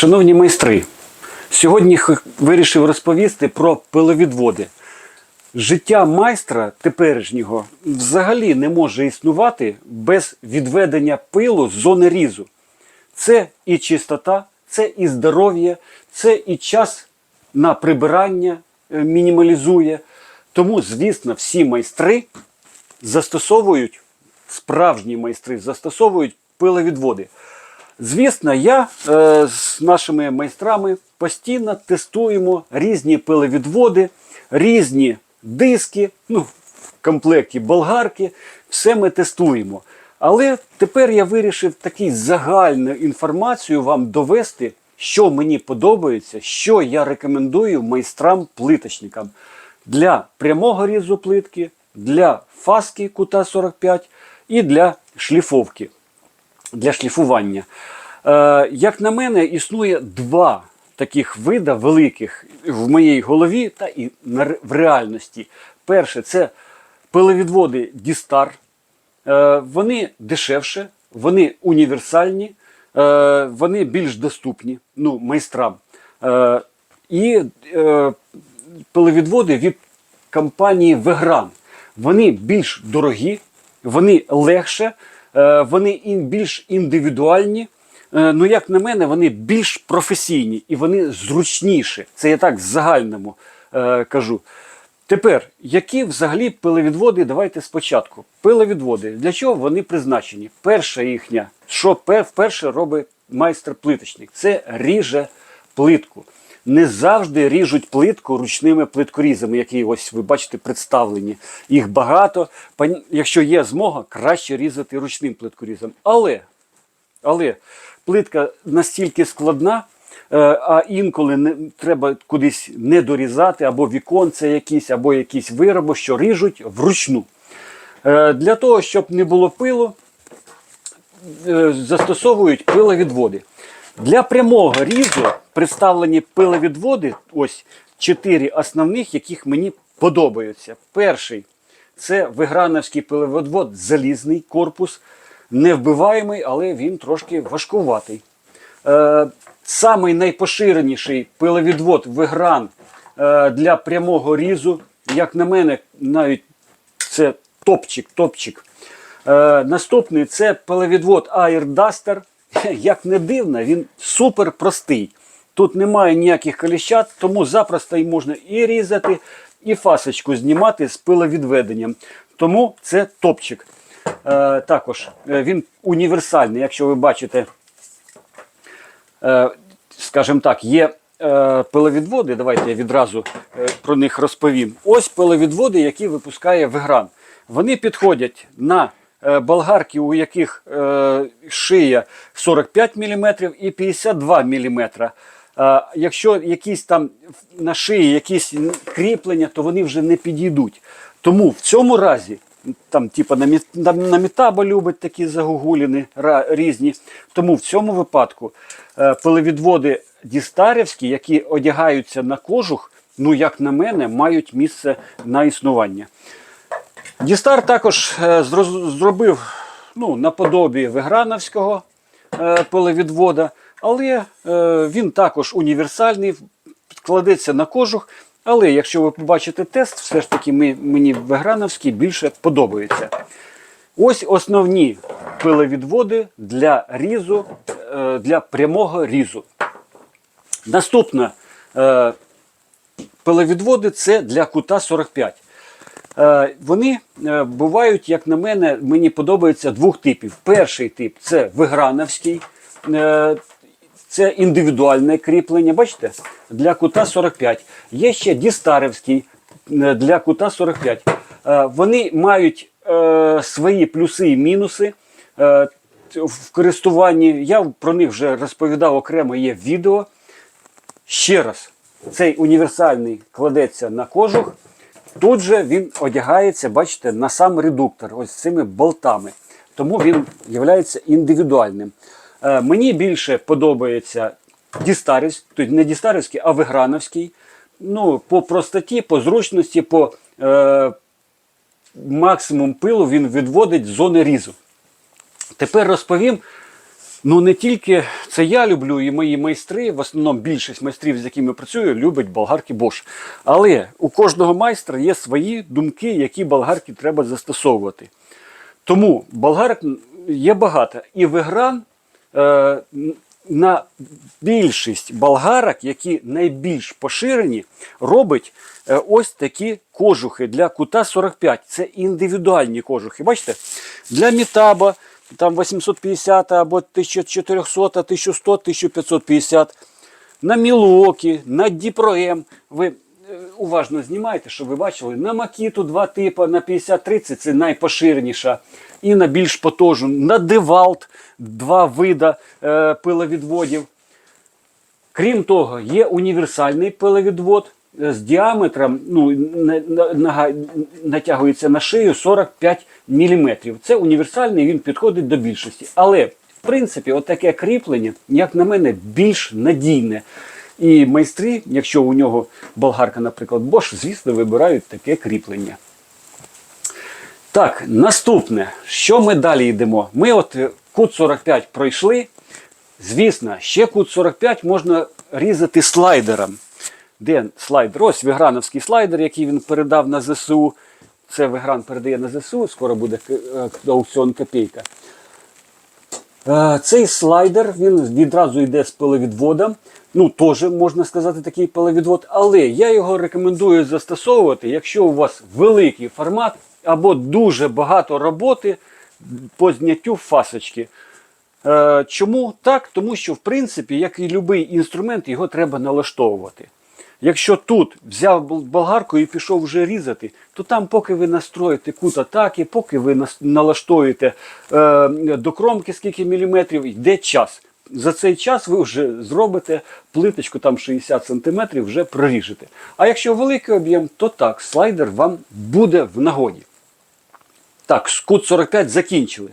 Шановні майстри, сьогодні вирішив розповісти про пиловідводи. Життя майстра теперішнього взагалі не може існувати без відведення пилу з зони різу. Це і чистота, це і здоров'я, це і час на прибирання е, мінімалізує. Тому, звісно, всі майстри застосовують, справжні майстри застосовують пиловідводи. Звісно, я е, з нашими майстрами постійно тестуємо різні пиловідводи, різні диски, ну, в комплекті болгарки, все ми тестуємо. Але тепер я вирішив таку загальну інформацію вам довести, що мені подобається, що я рекомендую майстрам-плиточникам. Для прямого різу плитки, для фаски кута 45 і для шліфовки для шліфування. Е, як на мене, існує два таких вида великих в моїй голові та і в реальності. Перше це пиловідводи Дістар. Е, вони дешевше, вони універсальні, е, вони більш доступні ну, майстрам. Е, і е, пиловідводи від компанії Вегран. Вони більш дорогі, вони легше, вони більш індивідуальні. Е, Ну, як на мене, вони більш професійні і вони зручніші. Це я так в загальному е, кажу. Тепер, які взагалі пиловідводи, давайте спочатку. Пиловідводи, для чого вони призначені? Перша їхня, що вперше робить майстер-плиточник, це ріже плитку. Не завжди ріжуть плитку ручними плиткорізами, які ось ви бачите представлені. Їх багато. Якщо є змога, краще різати ручним плиткорізом. Але але плитка настільки складна, е, а інколи не, треба кудись не дорізати, або віконце якісь, або якісь вироби, що ріжуть вручну. Е, Для того, щоб не було пилу, е, застосовують пиловідводи. Для прямого різу представлені пиловідводи, ось чотири основних, яких мені подобаються. Перший це виграновський пиловідвод, залізний корпус, невбиваємий, але він трошки важкуватий. Е, самий найпоширеніший пиловідвод вигран е, для прямого різу, як на мене, навіть це топчик, топчик. Е, наступний це пиловідвод Air Duster. Як не дивно, він супер простий. Тут немає ніяких коліщат, тому запросто і можна і різати, і фасочку знімати з пиловідведенням. Тому це топчик. Е, також е, він універсальний, якщо ви бачите, е, скажімо так, є е, пиловідводи. Давайте я відразу е, про них розповім. Ось пиловідводи, які випускає Вегран. Вони підходять на е, болгарки, у яких е, шия 45 мм і 52 мм. Е, якщо якісь там на шиї якісь кріплення, то вони вже не підійдуть. Тому в цьому разі там, типа на, метабо любить такі загугуліни різні. Тому в цьому випадку е, пиловідводи дістарівські, які одягаються на кожух, ну, як на мене, мають місце на існування. Дістар також е, зробив ну, наподобі Виграновського пиловідвода, але е, він також універсальний, кладеться на кожух. Але якщо ви побачите тест, все ж таки мені Виграновський більше подобається. Ось основні пиловідводи для різу, е, для прямого різу. Наступне пиловідводи це для кута 45. Е, Вони бувають, як на мене, мені подобається двох типів. Перший тип це виграновський, це індивідуальне кріплення, бачите, для кута 45. Є ще дістаревський е, для кута 45. Е, Вони мають е, свої плюси і мінуси. В користуванні я про них вже розповідав окремо є відео. Ще раз, цей універсальний кладеться на кожух. Тут же він одягається, бачите, на сам редуктор, ось цими болтами. Тому він є індивідуальним. Е, мені більше подобається дістарівський, тобто не дістарівський, а виграновський. Ну, по простоті, по зручності, по е, максимум пилу він відводить з зони різу. Тепер розповім Ну не тільки це я люблю, і мої майстри, в основному більшість майстрів, з якими працюю, любить болгарки Bosch. Але у кожного майстра є свої думки, які болгарки треба застосовувати. Тому болгарок є багато. І Вегран е, на більшість болгарок, які найбільш поширені, робить е, ось такі кожухи для кута 45. Це індивідуальні кожухи. Бачите? Для Мітаба там 850 або 1400, 1100, 1550. На Мілокі, на Діпром. Ви уважно знімайте, щоб ви бачили. На Макіту два типи, на 50-30 це найпоширеніша. І на більш потужну. На Девалт два вида е, пиловідводів. Крім того, є універсальний пиловідвод е, з діаметром, ну, на- натягується на шию 45 мм. Це універсальний, він підходить до більшості. Але, в принципі, от таке кріплення, як на мене, більш надійне. І майстри, якщо у нього болгарка, наприклад, Bosch, звісно, вибирають таке кріплення. Так, наступне, що ми далі йдемо? Ми от е, кут 45 пройшли. Звісно, ще кут 45 можна різати слайдером. Де слайдер? Ось виграновський слайдер, який він передав на ЗСУ. Це Вигран передає на ЗСУ, скоро буде е, аукціон копійка. Е, Цей слайдер він відразу йде з пиловідводом. Ну, теж можна сказати, такий пиловідвод. Але я його рекомендую застосовувати, якщо у вас великий формат або дуже багато роботи по зняттю фасочки. Е, Чому так? Тому що, в принципі, як і будь-який інструмент, його треба налаштовувати. Якщо тут взяв болгарку і пішов вже різати, то там, поки ви настроїте кут атаки, поки ви налаштуєте е, до кромки скільки міліметрів, йде час. За цей час ви вже зробите плиточку там 60 см, вже проріжете. А якщо великий об'єм, то так, слайдер вам буде в нагоді. Так, з кут 45 закінчили.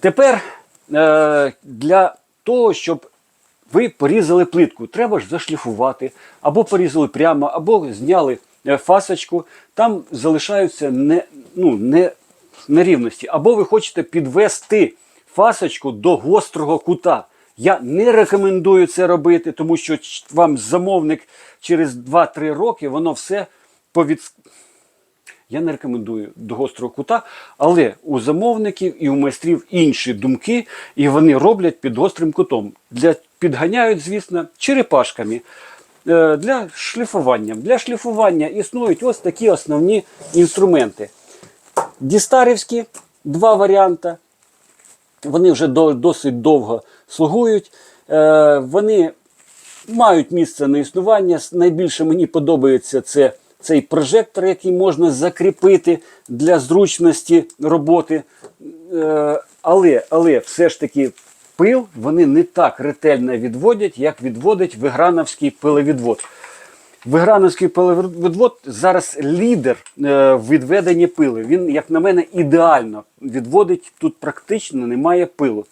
Тепер е, для того, щоб ви порізали плитку, треба ж зашліфувати, або порізали прямо, або зняли е, фасочку, там залишаються не, ну, не, нерівності. Або ви хочете підвести фасочку до гострого кута. Я не рекомендую це робити, тому що вам замовник через 2-3 роки воно все повід... Я не рекомендую до гострого кута, але у замовників і у майстрів інші думки, і вони роблять під гострим кутом. Для, підганяють, звісно, черепашками е, для шліфування. Для шліфування існують ось такі основні інструменти. Дістарівські два варіанти. Вони вже досить довго слугують. Е, вони мають місце на існування. Найбільше мені подобається це цей прожектор, який можна закріпити для зручності роботи. Е, але, але все ж таки пил вони не так ретельно відводять, як відводить виграновський пиловідвод. Виграновський пиловідвод зараз лідер е, в відведенні пили. Він, як на мене, ідеально відводить. Тут практично немає пилу.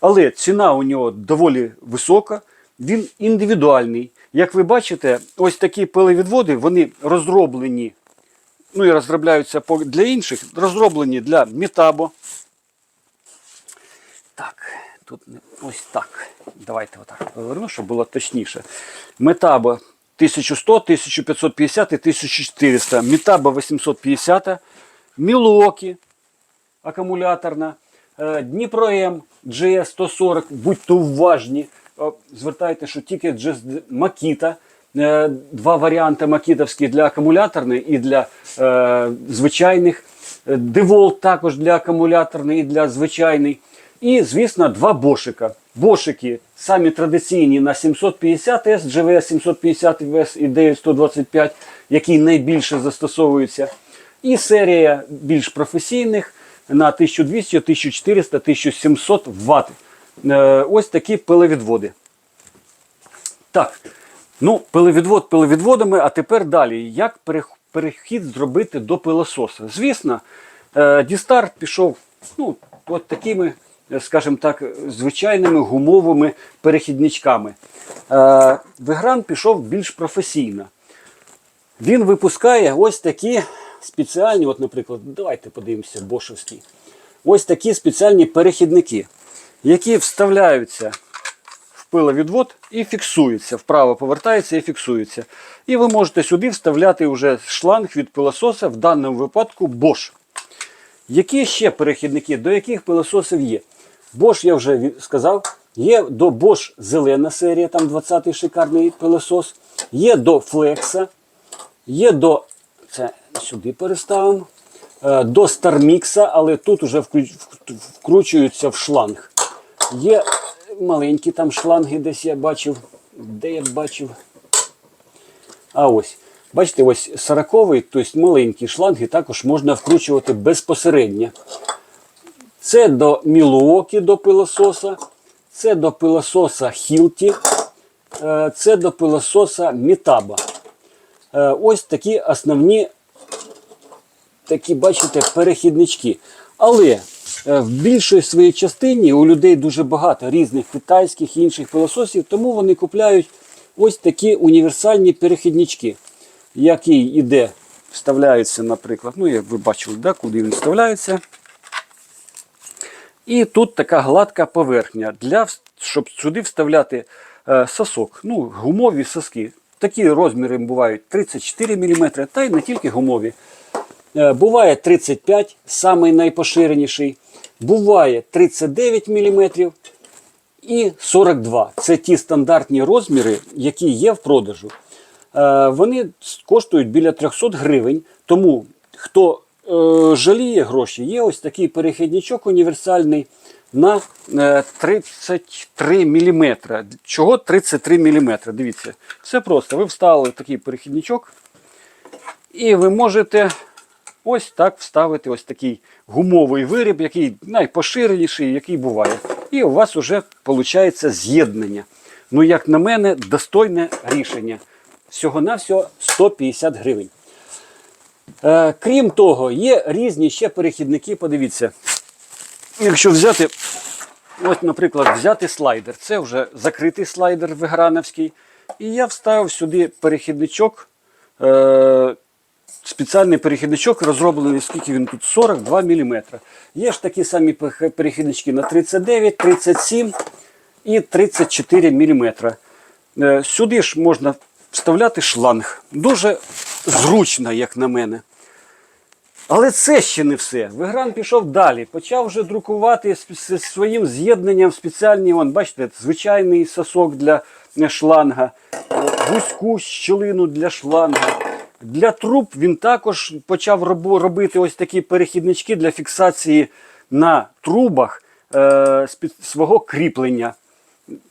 Але ціна у нього доволі висока, він індивідуальний. Як ви бачите, ось такі пиловідводи, вони розроблені, ну і розробляються для інших, розроблені для Мітабо. Так, тут ось так. Давайте отак поверну, щоб було точніше. Метабо 1100, 1550 і 1400. Мітабо 850. Мілокі акумуляторна. Е, Дніпро М GS140, будьте уважні. Звертайте, що тільки GS Макіта. Е, Два варіанти макітовські для акумуляторної і для е, звичайних. Е, Деволт також для акумуляторної і для звичайний. І, звісно, два бошика. Бошики самі традиційні на 750S, GVS 750 VS і 9125, які найбільше застосовуються. І серія більш професійних на 1200, 1400, 1700 Вт. Е, Ось такі пиловідводи. Так, ну, пиловідвод пиловідводами, а тепер далі. Як перехід зробити до пилососа? Звісно, е, Дістар пішов ну, от такими, скажімо так, звичайними гумовими перехідничками. Е, Вигран пішов більш професійно. Він випускає ось такі спеціальні, от, наприклад, давайте подивимося, бошовські. Ось такі спеціальні перехідники. які вставляються в пиловідвод і фіксуються. Вправо повертаються і фіксуються. І ви можете сюди вставляти вже шланг від пилососа, в даному випадку Bosch. Які ще перехідники, до яких пилососів є? Bosch, я вже сказав, є до Bosch зелена серія, там 20-й шикарний пилосос, є до Flex, є до. Це сюди переставимо. е, До Starmix, але тут вже вкручуються в шланг. Є маленькі там шланги, десь я бачив. Де я бачив? А ось. Бачите, ось 40-й, тобто маленькі шланги, також можна вкручувати безпосередньо. Це до Мілуокі до пилососа, це до пилососа Хілті, е, це до пилососа Мітаба. Е, Ось такі основні, такі, бачите, перехіднички. Але е, в більшій своїй частині у людей дуже багато різних китайських і інших пилососів, тому вони купляють ось такі універсальні перехіднички, який іде, вставляється, наприклад, ну, як ви бачили, да, куди він вставляється. І тут така гладка поверхня, для, щоб сюди вставляти е, сосок, ну, гумові соски. Такі розміри бувають 34 мм, та й не тільки гумові. Е, буває 35, самий найпоширеніший. Буває 39 мм і 42. Це ті стандартні розміри, які є в продажу. Е, Вони коштують біля 300 гривень. Тому хто жаліє гроші, є ось такий перехідничок універсальний на е, 33 мм. Чого 33 мм? Дивіться, все просто. Ви вставили такий перехідничок, і ви можете ось так вставити ось такий гумовий виріб, який найпоширеніший, який буває. І у вас вже виходить з'єднання. Ну, як на мене, достойне рішення. Всього-навсього 150 гривень. Е, крім того, є різні ще перехідники. Подивіться, якщо взяти, ось, наприклад, взяти слайдер. Це вже закритий слайдер виграновський. І я вставив сюди перехідничок. Е, спеціальний перехідничок розроблений, скільки він тут 42 мм. Є ж такі самі перехіднички на 39, 37 і 34 мм. Е, Сюди ж можна вставляти шланг. Дуже зручно, як на мене. Але це ще не все. Вигран пішов далі. Почав вже друкувати з з своїм з'єднанням спеціальні, вон, бачите, звичайний сосок для е, шланга, вузьку щілину для шланга. Для труб він також почав робити ось такі перехіднички для фіксації на трубах е, свого кріплення.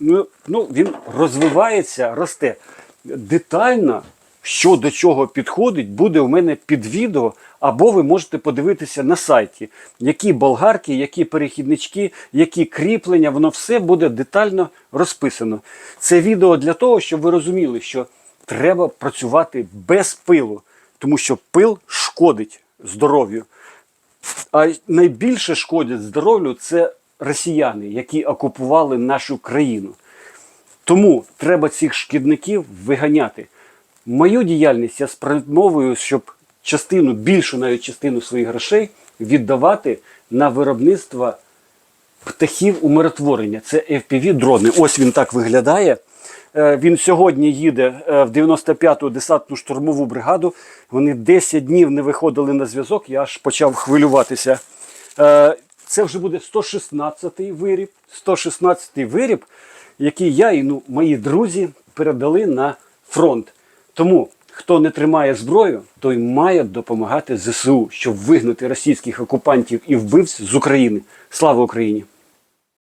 Ну, ну, він розвивається, росте. Детально, що до чого підходить, буде у мене під відео, або ви можете подивитися на сайті, які болгарки, які перехіднички, які кріплення, воно все буде детально розписано. Це відео для того, щоб ви розуміли, що треба працювати без пилу, тому що пил шкодить здоров'ю. А найбільше шкодять здоров'ю це росіяни, які окупували нашу країну. Тому треба цих шкідників виганяти. Мою діяльність я спрямовую, щоб частину, більшу навіть частину своїх грошей віддавати на виробництво птахів умиротворення. Це FPV-дрони. Ось він так виглядає. Е, Він сьогодні їде е, в 95-ту десантну штурмову бригаду. Вони 10 днів не виходили на зв'язок, я аж почав хвилюватися. Е, Це вже буде 116-й виріб. 116-й виріб, який я і ну, мої друзі передали на фронт. Тому хто не тримає зброю, той має допомагати ЗСУ, щоб вигнати російських окупантів і вбивць з України. Слава Україні!